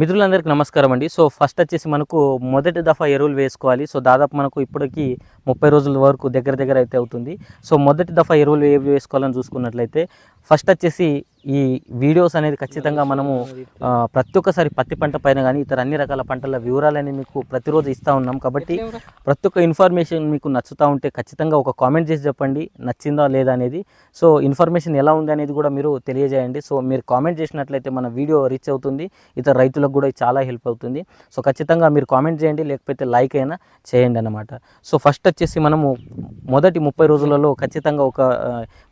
మిత్రులందరికీ నమస్కారం అండి. సో ఫస్ట్ వచ్చేసి మనకు మొదటి దఫా ఎరువులు వేసుకోవాలి. సో దాదాపు మనకు ఇప్పటికి ముప్పై రోజుల వరకు దగ్గర దగ్గర అయితే అవుతుంది. సో మొదటి దఫా ఎరువులు ఏవి వేసుకోవాలని చూసుకున్నట్లయితే ఫస్ట్ వచ్చేసి ఈ వీడియోస్ అనేది ఖచ్చితంగా మనము ప్రతి ఒక్కసారి పత్తి పంట పైన కానీ ఇతర అన్ని రకాల పంటల వివరాలని మీకు ప్రతిరోజు ఇస్తూ ఉన్నాం కాబట్టి ప్రతి ఒక్క ఇన్ఫర్మేషన్ మీకు నచ్చుతూ ఉంటే ఖచ్చితంగా ఒక కామెంట్ చేసి చెప్పండి నచ్చిందా లేదా అనేది. సో ఇన్ఫర్మేషన్ ఎలా ఉంది అనేది కూడా మీరు తెలియజేయండి. సో మీరు కామెంట్ చేసినట్లయితే మన వీడియో రీచ్ అవుతుంది ఇతర రైతులకు కూడా చాలా హెల్ప్ అవుతుంది. సో ఖచ్చితంగా మీరు కామెంట్ చేయండి లేకపోతే లైక్ అయినా చేయండి అన్నమాట. సో ఫస్ట్ వచ్చేసి మనము మొదటి ముప్పై రోజులలో ఖచ్చితంగా ఒక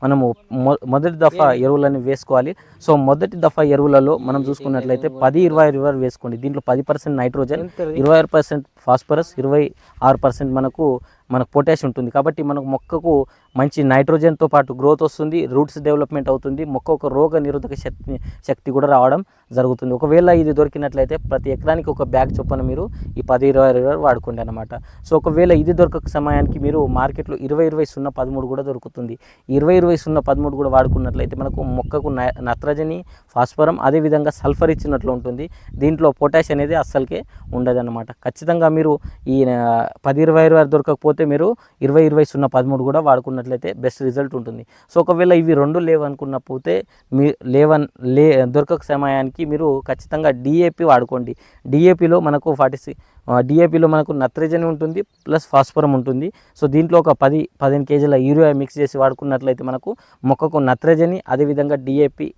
మనము మొ- మొదటి దఫా ఎరువులని వేసుకోవాలి. సో మొదటి దఫా ఎరువులలో మనం చూసుకున్నట్లయితే పది ఇరవై ఇరవై వేసుకోండి. దీంట్లో పది పర్సెంట్ నైట్రోజన్ ఇరవై ఆరు పర్సెంట్ ఫాస్ఫరస్ ఇరవై ఆరు పర్సెంట్ మనకు మనకు పొటాష్ ఉంటుంది. కాబట్టి మనకు మొక్కకు మంచి నైట్రోజన్తో పాటు గ్రోత్ వస్తుంది రూట్స్ డెవలప్మెంట్ అవుతుంది మొక్క ఒక రోగ నిరోధక శక్తి శక్తి కూడా రావడం జరుగుతుంది. ఒకవేళ ఇది దొరికినట్లయితే ప్రతి ఎకరానికి ఒక బ్యాగ్ చొప్పున మీరు ఈ పది ఇరవై ఇరవై వాడుకోండి అనమాట సో ఒకవేళ ఇది దొరకక సమయానికి మీరు మార్కెట్లో ఇరవై ఇరవై సున్నా పదమూడు కూడా దొరుకుతుంది. ఇరవై ఇరవై సున్నా పదమూడు కూడా వాడుకున్నట్లయితే మనకు మొక్కకు నత్రజని ఫాస్ఫరం అదేవిధంగా సల్ఫర్ ఇచ్చినట్లు ఉంటుంది. దీంట్లో పొటాష్ అనేది అస్సలకే ఉండదన్నమాట. ఖచ్చితంగా మీరు ఈ పది ఇరవై ఇరవై దొరకకపోతే మీరు ఇరవై ఇరవై సున్నా పదమూడు కూడా వాడుకున్నట్లయితే బెస్ట్ రిజల్ట్ ఉంటుంది. సో ఒకవేళ ఇవి రెండు లేవనుకున్నపోతే మీ లేవన్ లే దొరకక సమయానికి మీరు ఖచ్చితంగా డిఏపి వాడుకోండి. డిఏపిలో మనకు ఫార్టీ డిఏపిలో మనకు నత్రజని ఉంటుంది ప్లస్ ఫాస్ఫరం ఉంటుంది. సో దీంట్లో ఒక పది పదిహేను కేజీల యూరియా మిక్స్ చేసి వాడుకున్నట్లయితే మనకు మొక్కకు నత్రజని అదేవిధంగా డిఏపి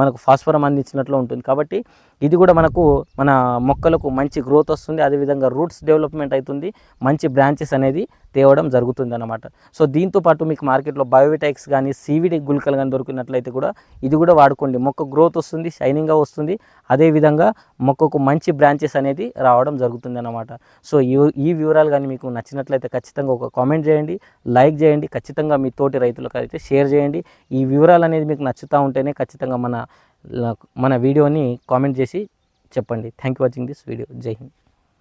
మనకు ఫాస్ఫరం అందించినట్లు ఉంటుంది. కాబట్టి ఇది కూడా మనకు మన మొక్కలకు మంచి గ్రోత్ వస్తుంది. అదేవిధంగా రూట్స్ డెవలప్మెంట్ అవుతుంది. మంచి బ్రాంచెస్ అనేది తేవడం జరుగుతుంది అన్నమాట సో దీంతో పాటు మీకు మార్కెట్లో బయోవిటైక్స్ కానీ సీవిడి గుళికలు కానీ దొరికినట్లయితే కూడా ఇది కూడా వాడుకోండి. మొక్క గ్రోత్ వస్తుంది షైనింగ్గా వస్తుంది. అదేవిధంగా మొక్కకు మంచి బ్రాంచెస్ అనేది రావడం జరుగుతుంది అన్నమాట సో ఈ ఈ వివరాలు కానీ మీకు నచ్చినట్లయితే ఖచ్చితంగా ఒక కామెంట్ చేయండి లైక్ చేయండి ఖచ్చితంగా మీ తోటి రైతులకు అయితే షేర్ చేయండి. ఈ వివరాలు అనేది మీకు నచ్చుతూ ఉంటేనే ఖచ్చితంగా ఖచ్చితంగా మన మన వీడియోని కామెంట్ చేసి చెప్పండి. Thank you watching this video. జై హింద్.